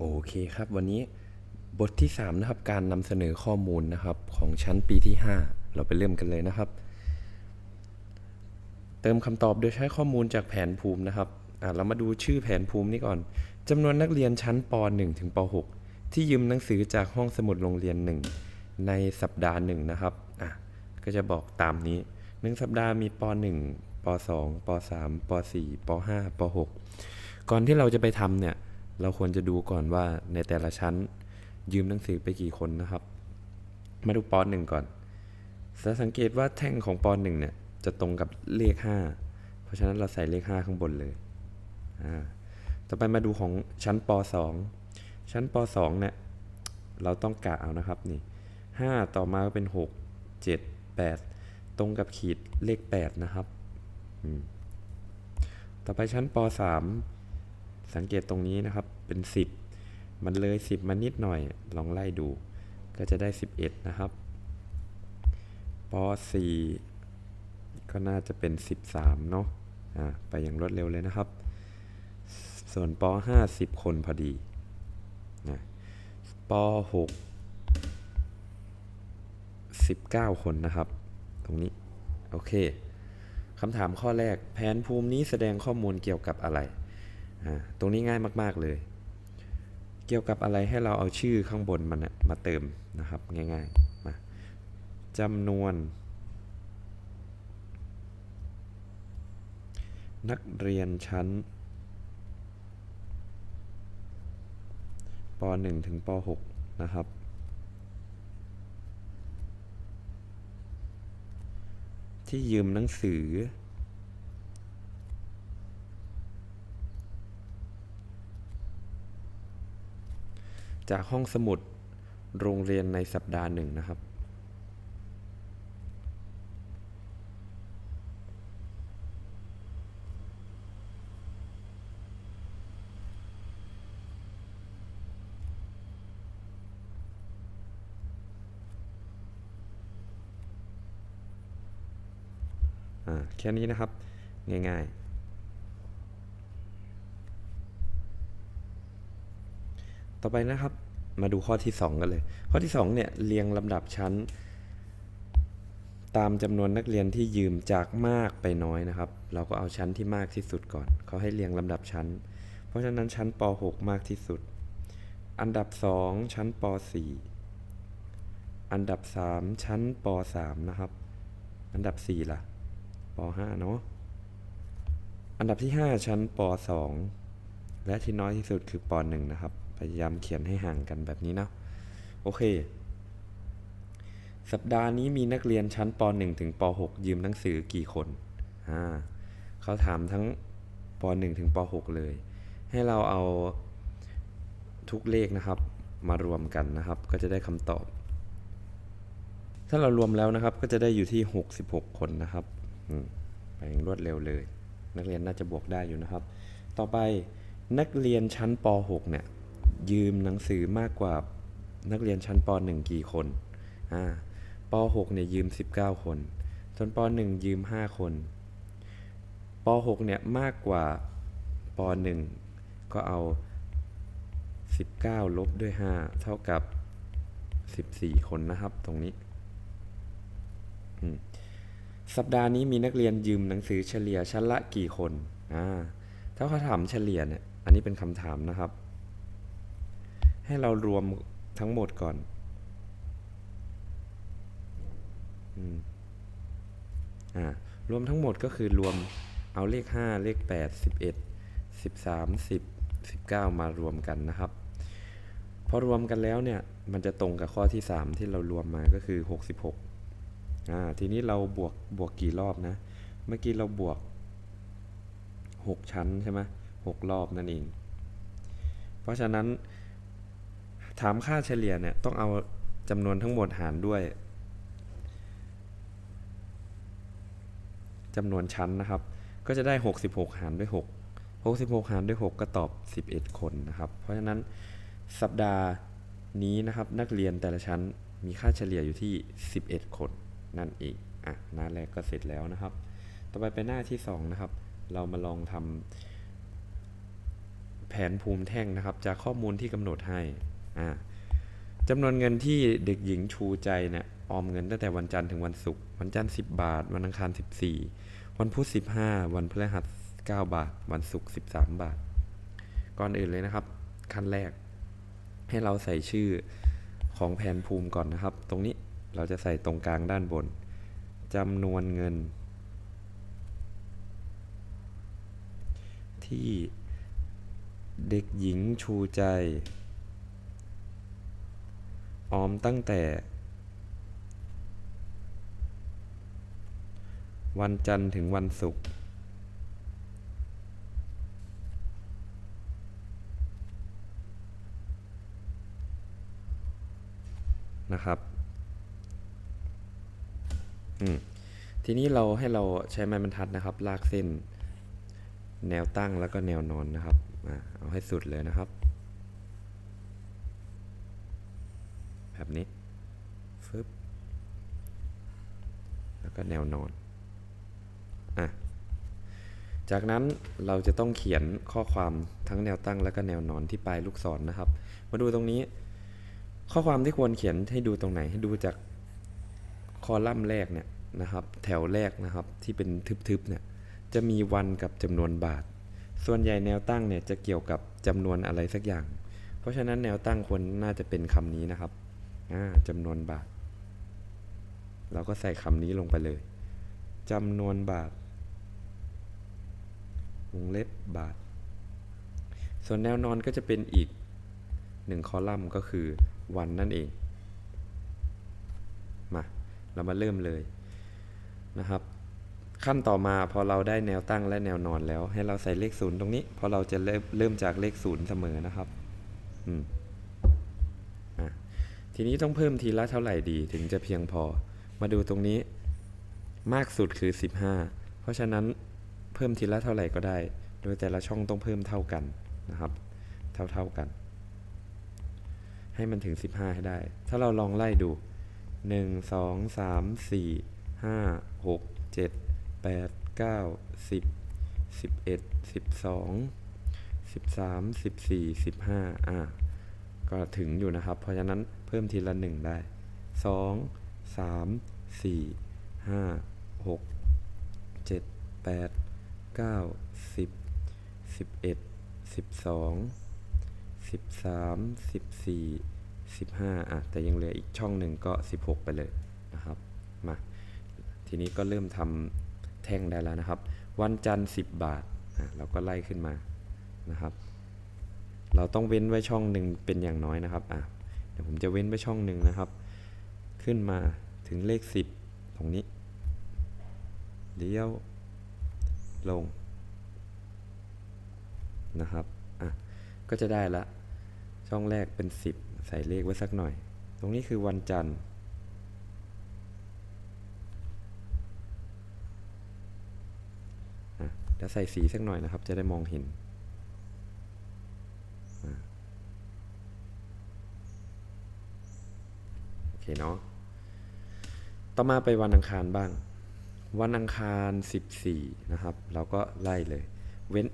โอเคครับ วันนี้บทที่ 3 นะครับ การนำเสนอข้อมูลนะครับของชั้นปีที่ 5 เราไปเริ่มกันเลยนะครับ เติมคำตอบโดยใช้ข้อมูลจากแผนภูมินะครับอะเรามาดูชื่อแผนภูมินี้ก่อนจำนวนนักเรียนชั้นป .1 ถึงป .6 ที่ยืมหนังสือจากห้องสมุดโรงเรียน 1 ในสัปดาห์หนึ่งนะครับอะก็จะบอกตามนี้หนึ่งสัปดาห์มีป .1 ป .2 ป .3 ป .4 ป .5 ป .6 ก่อนที่เราจะไปทำเนี่ย เราควรจะดูก่อนว่าในแต่ละชั้นยืมหนังสือไปกี่คนนะครับ มาดูป .1 ก่อนจะสังเกตว่าแท่งของป .1 เนี่ยจะตรงกับเลข 5 เพราะฉะนั้นเราใส่เลข 5 ข้างบนเลยอ่าต่อไปมาดูของชั้นป .2 ชั้นป .2 เนี่ยเราต้องกะเอานะครับนี่ 5 ต่อมาก็เป็น 6 7 8 ตรงกับขีดเลข 8 นะครับ ต่อไปชั้นป .3 สังเกตตรงนี้นะครับเป็น 10 มันเลย 10 มานิดหน่อยลองไล่ดู ก็จะได้ 11 นะครับป .4 ก็น่าจะเป็น 13 เนาะอ่าไปอย่างรวดเร็วเลยนะครับ ส่วนป .5 10 คนพอดีนะป .6 19 คนนะครับ ตรงนี้ โอเคคำถามข้อแรกแผนภูมินี้แสดงข้อมูลเกี่ยวกับอะไร ตรงนี้ง่ายมาก ๆ เลย เกี่ยวกับอะไรให้เราเอาชื่อข้างบนมันมาเติมนะครับง่ายๆมาจำนวน นักเรียนชั้นป .1 ถึงป .6 นะครับ ที่ยืมหนังสือ จากห้องสมุดโรงเรียนในสัปดาห์หนึ่งนะครับอ่าแค่นี้นะครับ ง่ายๆ ต่อไปนะครับ มาดูข้อที่ 2 กันเลย ข้อที่ 2 เนี่ยเรียงลำดับชั้น ตามจำนวนนักเรียนที่ยืมจากมากไปน้อยนะครับ เราก็เอาชั้นที่มากที่สุดก่อน เขาให้เรียงลำดับชั้น เพราะฉะนั้นชั้นป .6 มากที่สุด อันดับ 2 ชั้นป .4 อันดับ 3 ชั้นป .3 นะครับ อันดับ 4 ล่ะป .5 เนาะอันดับที่ 5 ชั้นป .2 และที่น้อยที่สุดคือป .1 นะครับ พยายามเขียนให้ห่างกันแบบนี้เนาะโอเค สัปดาห์นี้มีนักเรียนชั้นป .1 ถึงป .6 ยืมหนังสือกี่คนอ่าเขาถามทั้งป .1 ถึงป .6 เลย ให้เราเอาทุกเลขนะครับมารวมกันนะครับ ก็จะได้คำตอบ ถ้าเรารวมแล้วนะครับ ก็จะได้อยู่ที่ 66 คนนะครับไปอย่างรวดเร็วเลย นักเรียนน่าจะบวกได้อยู่นะครับ ต่อไปนักเรียนชั้นป .6 เนี่ย ยืมหนังสือมากกว่านักเรียนชั้นป .1 กี่คนอ่าป .6 เนี่ยยืม 19 คนส่วนป .1 ยืม 5 คนป .6 เนี่ยมากกว่าป .1 ก็เอา 19 ลบด้วย 5 เท่ากับ 14 คนนะครับตรงนี้ สัปดาห์นี้มีนักเรียนยืมหนังสือเฉลี่ยชั้นละกี่คน อ่า ถ้าเขาถามเฉลี่ยเนี่ย อันนี้เป็นคำถามนะครับ ให้เรารวมทั้งหมดก่อนอ่ารวมทั้งหมดก็คือรวมเอาเลข 5 เลข 8 11 13 10 19 มารวมกันนะครับ พอรวมกันแล้วเนี่ย มันจะตรงกับข้อที่ 3 ที่เรารวมมาก็คือ 66อ่าทีนี้เราบวกบวกกี่รอบนะ เมื่อกี้เราบวก 6 ชั้นใช่ไหมหกรอบนั่นเอง เพราะฉะนั้น ถามค่าเฉลี่ยเนี่ยต้องเอาจำนวนทั้งหมดหารด้วยจำนวนชั้นนะครับ ก็จะได้ 66 หารด้วย 6 66 หารด้วย 6 ก็ตอบ 11 คนนะครับ เพราะฉะนั้นสัปดาห์นี้นะครับนักเรียนแต่ละชั้นมีค่าเฉลี่ยอยู่ที่ 11 คนนั่นเองอะหน้าแรกก็เสร็จแล้วนะครับ ต่อไปเป็นหน้าที่ 2 นะครับ เรามาลองทำแผนภูมิแท่งนะครับ จากข้อมูลที่กำหนดให้ จำนวนเงินที่เด็กหญิงชูใจเนี่ยออมเงินตั้งแต่วันจันทร์ถึงวันศุกร์วันจันทร์10 บาท วันอังคาร 14 วันพุธ15 วันพฤหัส9 บาท วันศุกร์13 บาท ก่อนอื่นเลยนะครับ ขั้นแรก ให้เราใส่ชื่อของแผนภูมิก่อนนะครับ ตรงนี้เราจะใส่ตรงกลางด้านบนจำนวนเงิน ที่เด็กหญิงชูใจ ออมตั้งแต่ วันจันทร์ถึงวันศุกร์นะครับทีนี้เราให้เราใช้ไม้บรรทัดนะครับ ลากเส้น แนวตั้งแล้วก็แนวนอนนะครับอเอาให้สุดเลยนะครับ แบบนี้ฟึบแล้วก็แนวนอนอะจากนั้นเราจะต้องเขียนข้อความทั้งแนวตั้งแล้วก็แนวนอนที่ปลายลูกศรนะครับ มาดูตรงนี้ ข้อความที่ควรเขียนให้ดูตรงไหนให้ดูจากคอลัมน์แรกเนี่ยนะครับ แถวแรกนะครับที่เป็นทึบๆเนี่ยจะมีวันกับจำนวนบาท ส่วนใหญ่แนวตั้งเนี่ยจะเกี่ยวกับจำนวนอะไรสักอย่าง เพราะฉะนั้นแนวตั้งควรน่าจะเป็นคำนี้นะครับ จำนวนบาท เราก็ใส่คำนี้ลงไปเลยจำนวนบาท วงเล็บบาท ส่วนแนวนอนก็จะเป็นอีกหนึ่งคอลัมน์ก็คือวันนั่นเอง มา เรามาเริ่มเลยนะครับ ขั้นต่อมาพอเราได้แนวตั้งและแนวนอนแล้ว ให้เราใส่เลขศูนย์ตรงนี้ เพราะเราจะเริ่มเริ่มจากเลขศูนย์เสมอนะครับ อืม ทีนี้ต้องเพิ่มทีละเท่าไหร่ดีถึงจะเพียงพอ มาดูตรงนี้ มากสุดคือ 15 เพราะฉะนั้นเพิ่มทีละเท่าไหร่ก็ได้ โดยแต่ละช่องต้องเพิ่มเท่ากันนะครับ เท่าๆกัน ให้มันถึง 15 ให้ได้ ถ้าเราลองไล่ดู 1 2 3 4 5 6 7 8 9 10 11 12 13 14 15อ่า ก็ถึงอยู่นะครับ เพราะฉะนั้นเพิ่มทีละ 1 ได้ 2 3 4 5 6 7 8 9 10 11 12 13 14 15อะแต่ยังเหลืออีกช่องหนึ่งก็ 16 ไปเลยนะครับมาทีนี้ก็เริ่มทำแท่งได้แล้วนะครับ วันจันทร์10 บาทอะเราก็ไล่ขึ้นมานะครับ เราต้องเว้นไว้ช่องหนึ่งเป็นอย่างน้อยนะครับอะเดี๋ยวผมจะเว้นไว้ช่องหนึ่งนะครับ ขึ้นมาถึงเลข 10 ตรงนี้เลี้ยวลงนะครับอะก็จะได้ละ ช่องแรกเป็น 10 ใส่เลขไว้สักหน่อย ตรงนี้คือวันจันทร์อะเดี๋ยวใส่สีสักหน่อยนะครับ จะได้มองเห็นอะโอ เคเนาะ ต่อมาไปวันอังคารบ้าง วันอังคาร 14 นะครับ เราก็ไล่เลย เว้น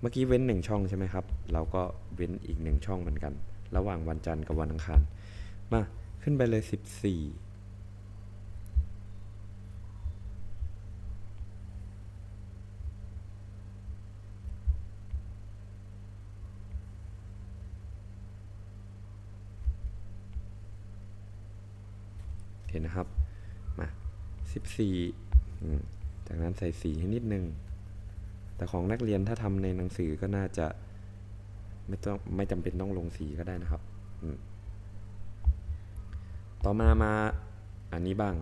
เมื่อกี้เว้นหนึ่งช่องใช่ไหมครับ เราก็เว้นอีกหนึ่งช่องเหมือนกัน ระหว่างวันจันทร์กับวันอังคาร มา ขึ้นไปเลย 14 โอเคนะครับ มา14จากนั้นใส่สีให้นิดนึง แต่ของนักเรียนถ้าทำในหนังสือก็น่าจะไม่ต้องไม่จำเป็นต้องลงสีก็ได้นะครับ ต่อมามาอันนี้บ้าง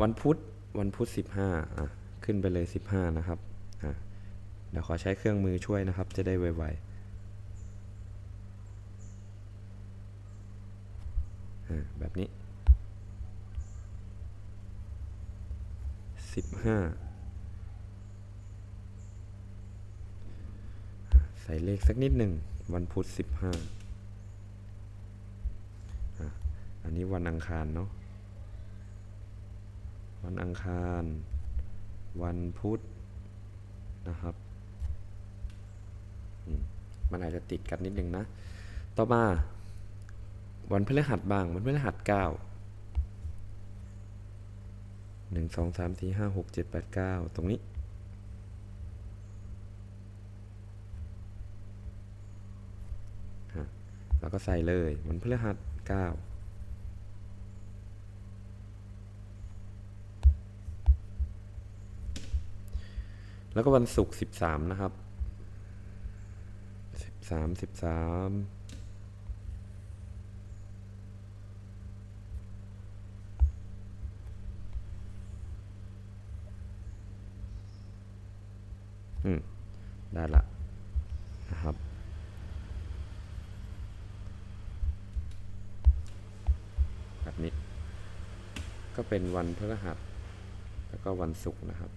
วันพุธวันพุธสิบห้าอะขึ้นไปเลยสิบห้านะครับอะเดี๋ยวขอใช้เครื่องมือช่วยนะครับ จะได้ไวๆแบบนี้ สิบห้าใส่เลขสักนิดหนึ่ง วันพุธสิบห้าอันนี้วันอังคารเนาะวันอังคาร วันพุธนะครับมมันอาจจะติดกันนิดนึงนะ ต่อมา วันพฤหัสบ้าง วันพฤหัสเก้า หนึ่งสองสามสี่ห้าหกเจ็ดแปดเก้าตรงนี้ฮะแล้วก็ใส่เลยวันพฤหัสเก้าแล้วก็วันศุกร์สิบสามนะครับสิบสามสิบสาม อืมได้ละนะครับ แบบนี้ ก็เป็นวันพฤหัส แล้วก็วันศุกร์นะครับ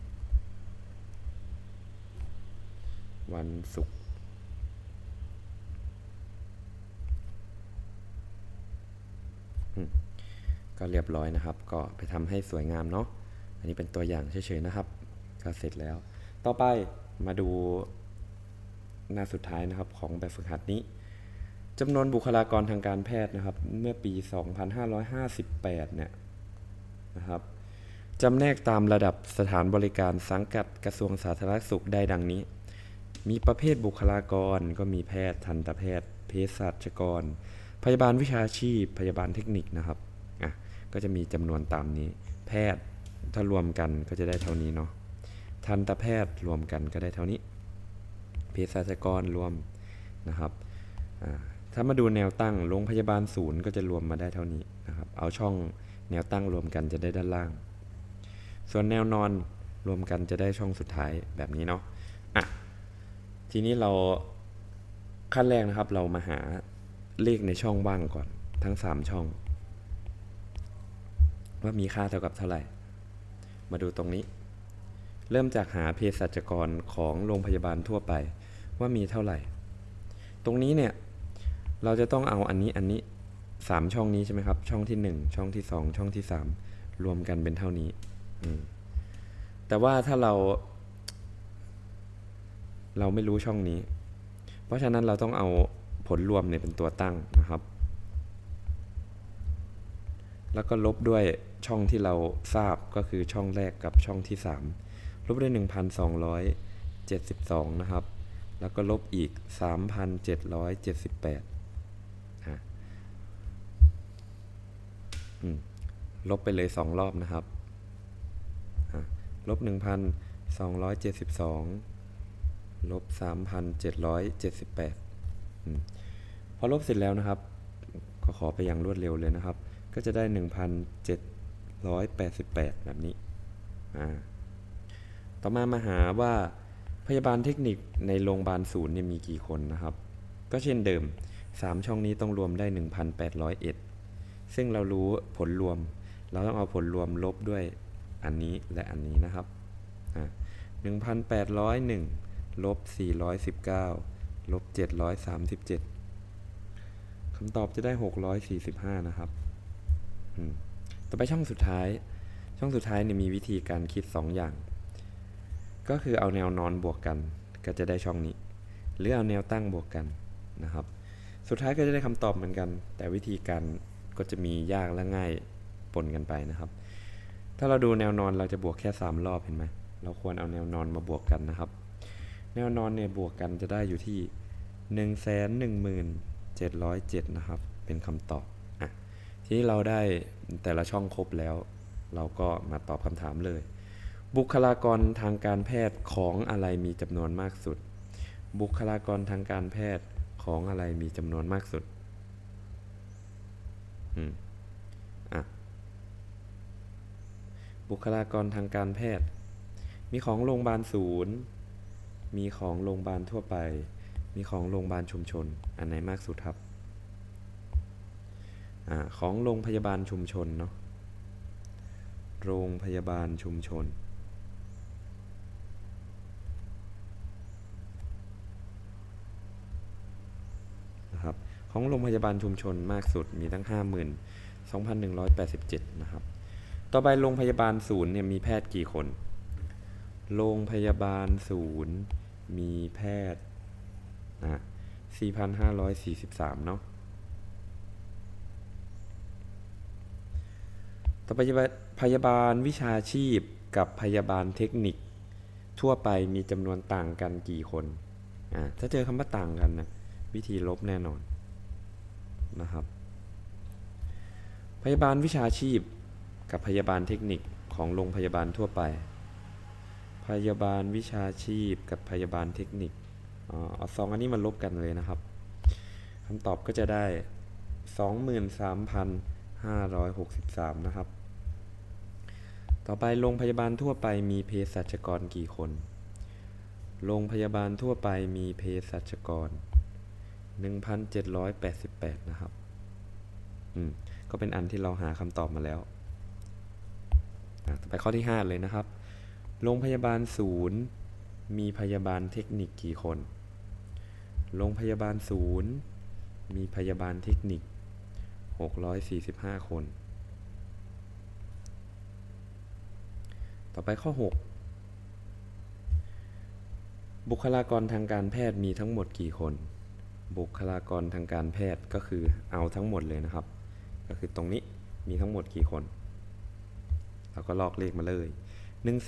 วันศุกร์ก็เรียบร้อยนะครับ ก็ไปทำให้สวยงามเนาะ อันนี้เป็นตัวอย่างเฉยๆนะครับ ก็เสร็จแล้ว ต่อไป มาดูหน้าสุดท้ายนะครับของแบบฝึกหัดนี้จำนวนบุคลากรทางการแพทย์นะครับ เมื่อปี 2558 เนี่ยนะครับจำแนกตามระดับสถานบริการสังกัดกระทรวงสาธารณสุขได้ดังนี้ มีประเภทบุคลากรก็มีแพทย์ทันตแพทย์เภสัชกร พยาบาลวิชาชีพ พยาบาลเทคนิคนะครับอะก็จะมีจำนวนตามนี้ แพทย์ถ้ารวมกันก็จะได้เท่านี้เนาะ ทันตแพทย์รวมกันก็ได้เท่านี้เภสัชกรรวมนะครับถ้ามาดูแนวตั้งโรงพยาบาลศูนย์ก็จะรวมมาได้เท่านี้นะครับ เอาช่องแนวตั้งรวมกันจะได้ด้านล่าง ส่วนแนวนอนรวมกันจะได้ช่องสุดท้ายแบบนี้เนาะอะทีนี้เราขั้นแรกนะครับเรามาหาเลขในช่องว่างก่อนทั้ง 3 ช่อง ว่ามีค่าเท่ากับเท่าไหร่ มาดูตรงนี้ เริ่มจากหาเภสัชกรของโรงพยาบาลทั่วไป ว่ามีเท่าไหร่ ตรงนี้เนี่ยเราจะต้องเอาอันนี้อันนี้สามช่องนี้ใช่ไหมครับ ช่องที่หนึ่งช่องที่สองช่องที่สามรวมกันเป็นเท่านี้ แต่ว่าถ้าเรา เราไม่รู้ช่องนี้ เพราะฉะนั้นเราต้องเอาผลรวมเนี่ยเป็นตัวตั้งนะครับ แล้วก็ลบด้วยช่องที่เราทราบก็คือช่องแรกกับช่องที่สาม ลบด้วยหนึ่งพันสองร้อยเจ็ดสิบสองนะครับ แล้วก็ลบอีกสามพันเจ็ดร้อยเจ็ดสิบแปดลบไปเลยสองรอบนะครับลบหนึ่งพันสองร้อยเจ็ดสิบสองลบสามพันเจ็ดร้อยเจ็ดสิบแปดพอลบเสร็จแล้วนะครับ ก็ขอไปอย่างรวดเร็วเลยนะครับ ก็จะได้ 1,788 แบบนี้ อ่า ต่อมามาหาว่าพยาบาลเทคนิคในโรงพยาบาลศูนย์เนี่ยมีกี่คนนะครับ ก็เช่นเดิม 3 ช่องนี้ต้องรวมได้ 1,801 ซึ่งเรารู้ผลรวม เราต้องเอาผลรวมลบด้วยอันนี้และอันนี้นะครับอ่า1,801ลบ419ลบ737คำตอบจะได้ 645 นะครับต่อไปช่องสุดท้าย ช่องสุดท้ายเนี่ยมีวิธีการคิด 2 อย่าง ก็คือเอาแนวนอนบวกกัน ก็จะได้ช่องนี้ หรือเอาแนวตั้งบวกกันนะครับ สุดท้ายก็จะได้คำตอบเหมือนกัน แต่วิธีการก็จะมียากและง่ายปนกันไปนะครับ ถ้าเราดูแนวนอนเราจะบวกแค่ 3 รอบเห็นไหมเราควรเอาแนวนอนมาบวกกันนะครับ แนวนอนเนี่ยบวกกันจะได้อยู่ที่ 1 1 7 0 7 นะครับ เป็นคำตอบอะทีนี้เราได้แต่ละช่องครบแล้ว เราก็มาตอบคำถามเลย บุคลากรทางการแพทย์ของอะไรมีจำนวนมากสุด บุคลากรทางการแพทย์ของอะไรมีจำนวนมากสุด อืมอะ บุคลากรทางการแพทย์ มีของโรงพยาบาลศูนย์ มีของโรงพยาบาลทั่วไป มีของโรงพยาบาลชุมชน อันไหนมากสุดครับอาของโรงพยาบาลชุมชนเนาะ โรงพยาบาลชุมชน นะครับ ของโรงพยาบาลชุมชนมากสุดมีตั้ง 52,187 นะครับ ต่อไปโรงพยาบาลศูนย์เนี่ยมีแพทย์กี่คน โรงพยาบาลศูนย์มีแพทย์นะ4,543 เนาะต่อไปพยาบาลวิชาชีพกับพยาบาลเทคนิค ทั่วไปมีจำนวนต่างกันกี่คน อ่า ถ้าเจอคำว่าต่างกันนะวิธีลบแน่นอน นะครับ พยาบาลวิชาชีพ กับพยาบาลเทคนิคของโรงพยาบาลทั่วไป พยาบาลวิชาชีพ กับพยาบาลเทคนิคเอาสองอันนี้มาลบกันเลยนะครับคำตอบก็จะได้ 23,563 นะครับ ต่อไปโรงพยาบาลทั่วไปมีเภสัชกรกี่คน โรงพยาบาลทั่วไปมีเภสัชกร 1,788 นะครับ อืม ก็เป็นอันที่เราหาคำตอบมาแล้วต่อไปข้อที่ 5 เลยนะครับ โรงพยาบาลศูนย์มีพยาบาลเทคนิคกี่คน โรงพยาบาลศูนย์มีพยาบาลเทคนิค 645 คน ต่อไปข้อ 6 บุคลากรทางการแพทย์มีทั้งหมดกี่คน บุคลากรทางการแพทย์ก็คือเอาทั้งหมดเลยนะครับ ก็คือตรงนี้มีทั้งหมดกี่คนเราก็ลอกเลขมาเลย 1 1 7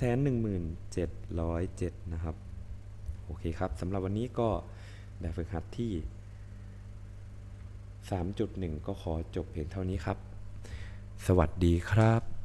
0 7 นะครับ โอเคครับสำหรับวันนี้ก็แบบฝึกหัดที่ 3.1 ก็ขอจบเพียงเท่านี้ครับ สวัสดีครับ